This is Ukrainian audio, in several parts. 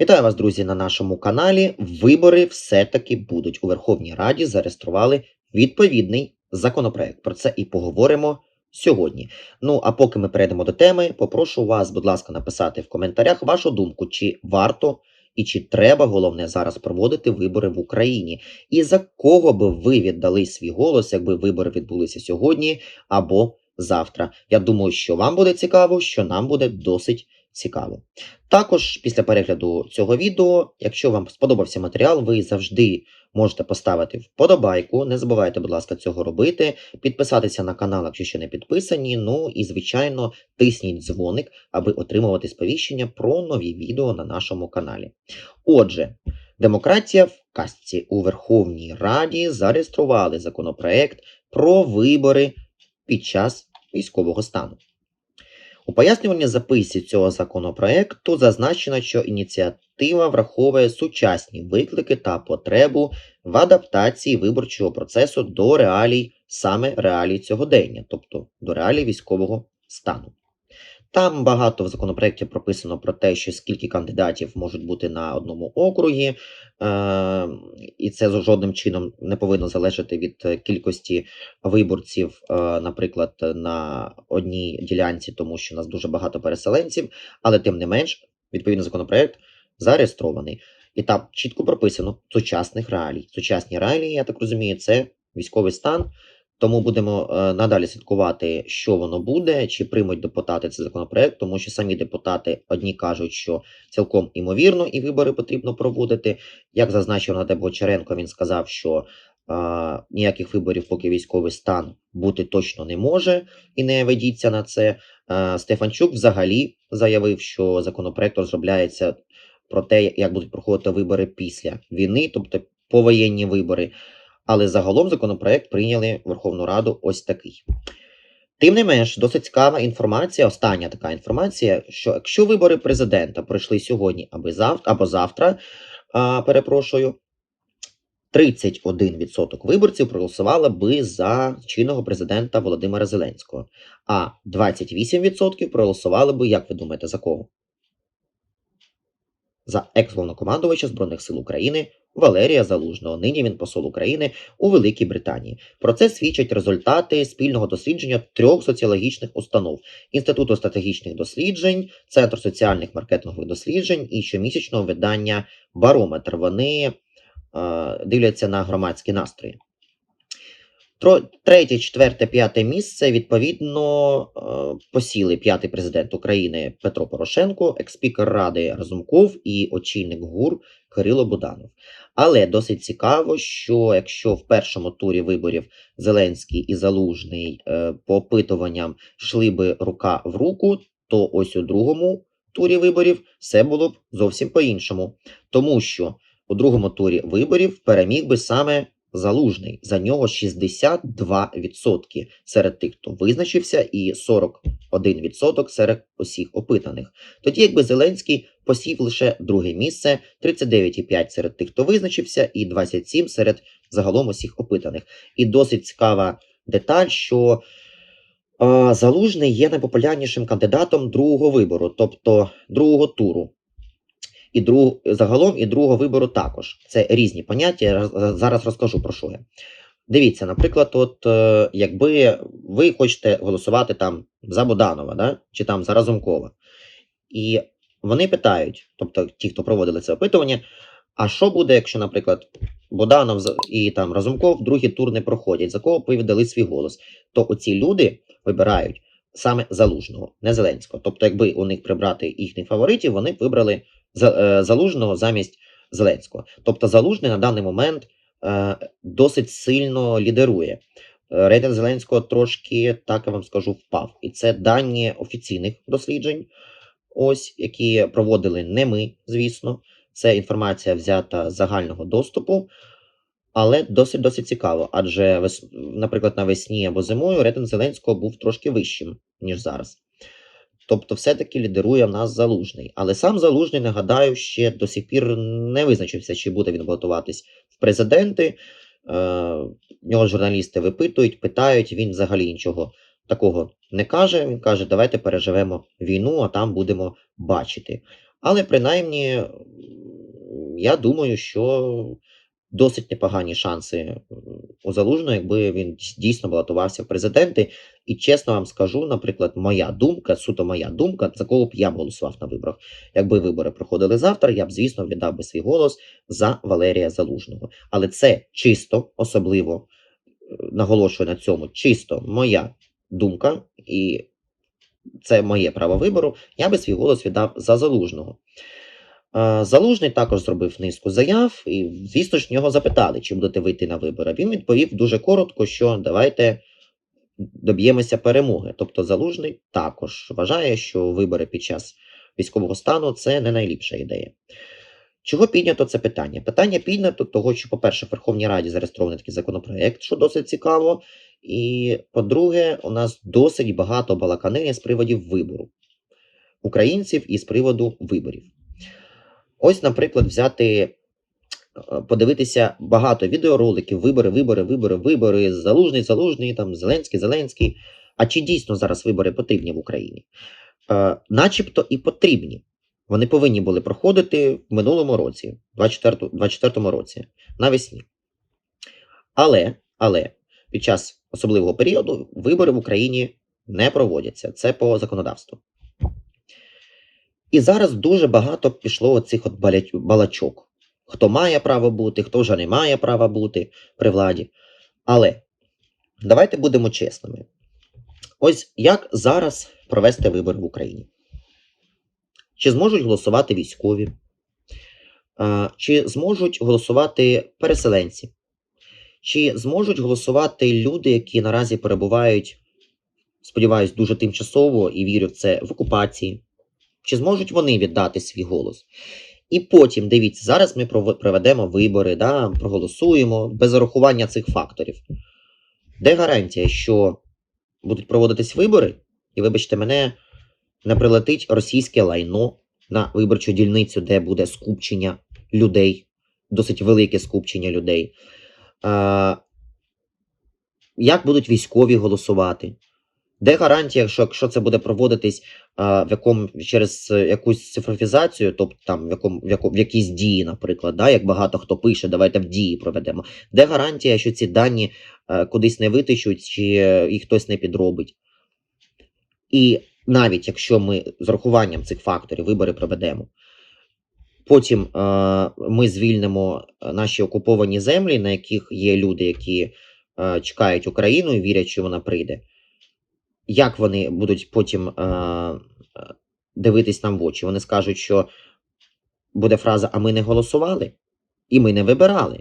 Вітаю вас, друзі, на нашому каналі. Вибори все-таки будуть у Верховній Раді. Зареєстрували відповідний законопроект. Про це і поговоримо сьогодні. Ну а поки ми перейдемо до теми, попрошу вас, будь ласка, написати в коментарях вашу думку, чи варто і чи треба головне зараз проводити вибори в Україні, і за кого би ви віддали свій голос, якби вибори відбулися сьогодні або завтра. Я думаю, що вам буде цікаво, що нам буде досить цікаво. Також після перегляду цього відео, якщо вам сподобався матеріал, ви завжди можете поставити вподобайку. Не забувайте, будь ласка, цього робити, підписатися на канал, якщо ще не підписані. Ну і, звичайно, тисніть дзвоник, аби отримувати сповіщення про нові відео на нашому каналі. Отже, демократія в казці у Верховній Раді зареєстрували законопроект про вибори під час військового стану. У пояснювальній записі цього законопроекту зазначено, що ініціатива враховує сучасні виклики та потребу в адаптації виборчого процесу до реалій, саме реалій цьогодення, тобто до реалій військового стану. Там багато в законопроекті прописано про те, що скільки кандидатів можуть бути на одному округі, е- і це жодним чином не повинно залежати від е, кількості виборців, е, наприклад, на одній ділянці, тому що у нас дуже багато переселенців, але тим не менш, відповідний законопроект зареєстрований. І там чітко прописано сучасних реалій. Сучасні реалії, я так розумію, це військовий стан. Тому будемо е, надалі слідкувати, що воно буде, чи приймуть депутати цей законопроект, тому що самі депутати одні кажуть, що цілком імовірно і вибори потрібно проводити. Як зазначив Наде Бочаренко, він сказав, що е, ніяких виборів, поки військовий стан бути точно не може, і не ведіться на це. Е, Стефанчук взагалі заявив, що законопроект розробляється про те, як будуть проходити вибори після війни, тобто повоєнні вибори. Але загалом законопроект прийняли Верховну Раду ось такий. Тим не менш, досить цікава інформація, остання така інформація, що якщо вибори президента пройшли сьогодні або завтра, або завтра а, перепрошую, 31% виборців проголосували би за чинного президента Володимира Зеленського, а 28% проголосували би, як ви думаєте, за кого? За екс-головнокомандувача Збройних сил України Валерія Залужного. Нині він посол України у Великій Британії. Про це свідчать результати спільного дослідження трьох соціологічних установ: Інституту стратегічних досліджень, Центру соціальних маркетингових досліджень і щомісячного видання Барометр. Вони е, дивляться на громадські настрої. Тро- Третє, четверте, п'яте місце відповідно е, посіли п'ятий президент України Петро Порошенко, експікер Ради Разумков і очільник ГУР Кирило Буданов. Але досить цікаво, що якщо в першому турі виборів Зеленський і Залужний е, по опитуванням йшли би рука в руку, то ось у другому турі виборів все було б зовсім по-іншому. Тому що у другому турі виборів переміг би саме Залужний. За нього 62% серед тих, хто визначився, і 41% серед усіх опитаних. Тоді, якби Зеленський посів лише друге місце, 39,5% серед тих, хто визначився, і 27% серед загалом усіх опитаних. І досить цікава деталь, що е, Залужний є найпопулярнішим кандидатом другого вибору, тобто другого туру. І друг, загалом і другого вибору також. Це різні поняття. Я зараз розкажу про що я. Дивіться, наприклад, от е, якби ви хочете голосувати там за Боданова, да? чи там за Разумкова, і вони питають, тобто ті, хто проводили це опитування, а що буде, якщо, наприклад, Боданов і там Разумков другий тур не проходять, за кого ви віддали свій голос, то оці люди вибирають саме Залужного, не Зеленського. Тобто, якби у них прибрати їхніх фаворитів, вони б вибрали Залужного замість Зеленського. Тобто Залужний на даний момент е, досить сильно лідерує. Е, Рейтинг Зеленського трошки, так я вам скажу, впав. І це дані офіційних досліджень, ось які проводили не ми, звісно. Це інформація взята з загального доступу, але досить досить цікаво. Адже наприклад, навесні або зимою рейтинг Зеленського був трошки вищим, ніж зараз. Тобто, все-таки лідерує в нас залужний. Але сам залужний, нагадаю, ще до сих пір не визначився, чи буде він балотуватись в президенти. Е, нього журналісти випитують, питають, він взагалі нічого такого не каже. Він каже, давайте переживемо війну, а там будемо бачити. Але принаймні, я думаю, що досить непогані шанси у Залужного, якби він дійсно балотувався в президенти. І чесно вам скажу, наприклад, моя думка, суто моя думка, за кого б я голосував на виборах. Якби вибори проходили завтра, я б, звісно, віддав би свій голос за Валерія Залужного. Але це чисто, особливо е, наголошую на цьому, чисто моя думка, і це моє право вибору. Я би свій голос віддав за Залужного. Е, Залужний також зробив низку заяв, і, звісно ж, нього запитали, чи будете вийти на вибори. Він відповів дуже коротко, що давайте доб'ємося перемоги. Тобто Залужний також вважає, що вибори під час військового стану це не найліпша ідея. Чого піднято це питання? Питання піднято того, що, по-перше, в Верховній Раді зареєстрований такий законопроект, що досить цікаво. І по-друге, у нас досить багато балаканини з приводів вибору українців і з приводу виборів. Ось, наприклад, взяти, е, подивитися багато відеороликів, вибори, вибори, вибори, вибори, залужний, залужний, там Зеленський, Зеленський. А чи дійсно зараз вибори потрібні в Україні? Е, начебто і потрібні. Вони повинні були проходити в минулому році, 24, 24 році, навесні. Але, але під час особливого періоду вибори в Україні не проводяться. Це по законодавству. І зараз дуже багато пішло оцих от балачок. Хто має право бути, хто вже не має права бути при владі. Але давайте будемо чесними. Ось як зараз провести вибори в Україні? Чи зможуть голосувати військові? Чи зможуть голосувати переселенці? Чи зможуть голосувати люди, які наразі перебувають, сподіваюсь, дуже тимчасово і вірю в це в окупації? Чи зможуть вони віддати свій голос? І потім, дивіться, зараз ми проведемо вибори, да, проголосуємо без урахування цих факторів. Де гарантія, що будуть проводитись вибори, і, вибачте мене, не прилетить російське лайно на виборчу дільницю, де буде скупчення людей, досить велике скупчення людей. А, як будуть військові голосувати? Де гарантія, що якщо це буде проводитись а, в якому через якусь цифровізацію, тобто там в якому в, яко, в якійсь дії, наприклад, да, як багато хто пише, давайте в дії проведемо. Де гарантія, що ці дані е, кудись не витечуть, чи е, їх хтось не підробить? І навіть якщо ми з рахуванням цих факторів вибори проведемо, потім е, ми звільнимо наші окуповані землі, на яких є люди, які е, чекають Україну і вірять, що вона прийде. Як вони будуть потім е, дивитись нам в очі? Вони скажуть, що буде фраза: А ми не голосували, і ми не вибирали.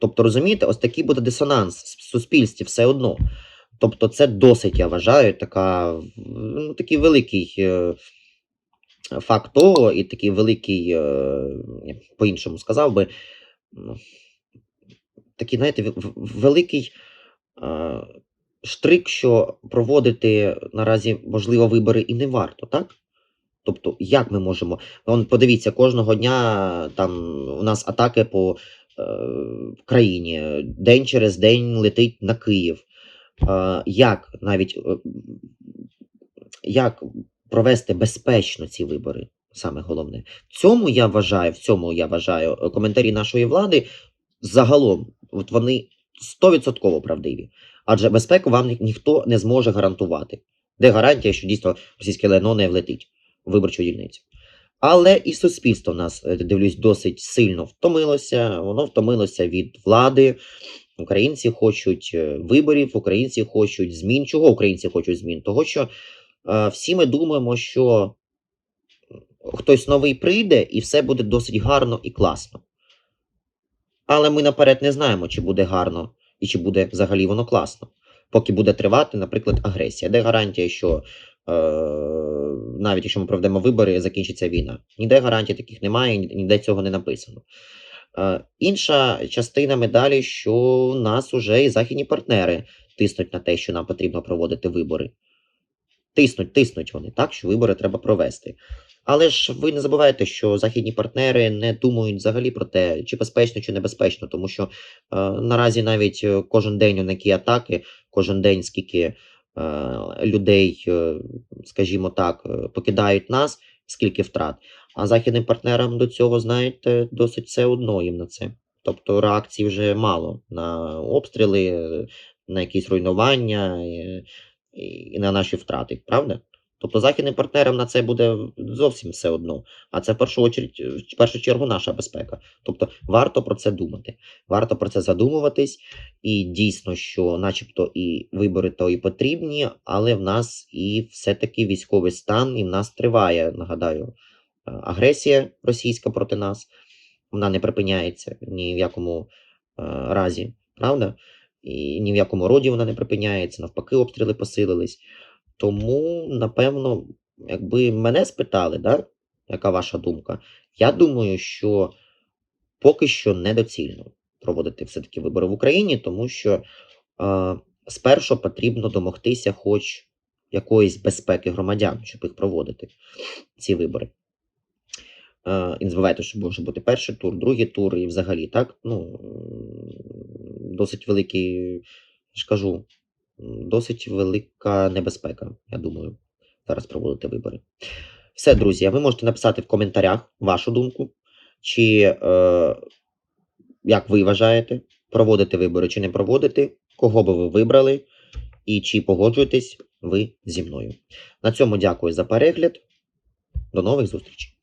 Тобто, розумієте, ось такий буде дисонанс в суспільстві все одно. Тобто, це досить, я вважаю, така, ну, такий великий е, факт того, і такий великий, е, по-іншому сказав би, ну, такий, знаєте, великий е, штрик, що проводити наразі, можливо, вибори і не варто, так? Тобто, як ми можемо. Вон, подивіться, кожного дня там у нас атаки по е, країні, день через день летить на Київ. Е, як навіть е, як провести безпечно ці вибори? Саме головне. В цьому я вважаю, в цьому я вважаю е, коментарі нашої влади загалом, от вони 100% правдиві. Адже безпеку вам ні- ніхто не зможе гарантувати. Де гарантія, що дійсно російське лайно не влетить у виборчу дільницю. Але і суспільство в нас, е, дивлюсь, досить сильно втомилося. Воно втомилося від влади. Українці хочуть е, виборів, українці хочуть змін. Чого українці хочуть змін? Того, що е, всі ми думаємо, що хтось новий прийде і все буде досить гарно і класно. Але ми наперед не знаємо, чи буде гарно і чи буде взагалі воно класно, поки буде тривати, наприклад, агресія. Де гарантія, що е, навіть якщо ми проведемо вибори, закінчиться війна? Ніде гарантій таких немає, ніде цього не написано. Е, інша частина медалі, що нас уже і західні партнери тиснуть на те, що нам потрібно проводити вибори. Тиснуть, тиснуть вони, так, що вибори треба провести. Але ж ви не забувайте, що західні партнери не думають взагалі про те, чи безпечно, чи небезпечно, тому що е, наразі навіть е, кожен день у які атаки, кожен день скільки е, людей, е, скажімо так, е, покидають нас, скільки втрат. А західним партнерам до цього, знаєте, досить все одно їм на це. Тобто реакцій вже мало на обстріли, е, на якісь руйнування і, і на наші втрати, правда? Тобто західним партнерам на це буде зовсім все одно. А це в першу, очередь, в першу чергу наша безпека. Тобто варто про це думати, варто про це задумуватись. І дійсно, що, начебто, і вибори то і потрібні, але в нас і все-таки військовий стан, і в нас триває, нагадаю, е, агресія російська проти нас. Вона не припиняється ні в якому е, разі, правда? І ні в якому роді вона не припиняється, навпаки, обстріли посилились. Тому, напевно, якби мене спитали, да, яка ваша думка, я думаю, що поки що недоцільно проводити все-таки вибори в Україні, тому що е, спершу потрібно домогтися хоч якоїсь безпеки громадян, щоб їх проводити, ці вибори. І не забувайте, що може бути перший тур, другий тур і взагалі, так? Ну, досить великий, я ж кажу, досить велика небезпека, я думаю, зараз проводити вибори. Все, друзі, ви можете написати в коментарях вашу думку, чи е, як ви вважаєте, проводити вибори чи не проводити, кого би ви вибрали, і чи погоджуєтесь ви зі мною. На цьому дякую за перегляд. До нових зустрічей!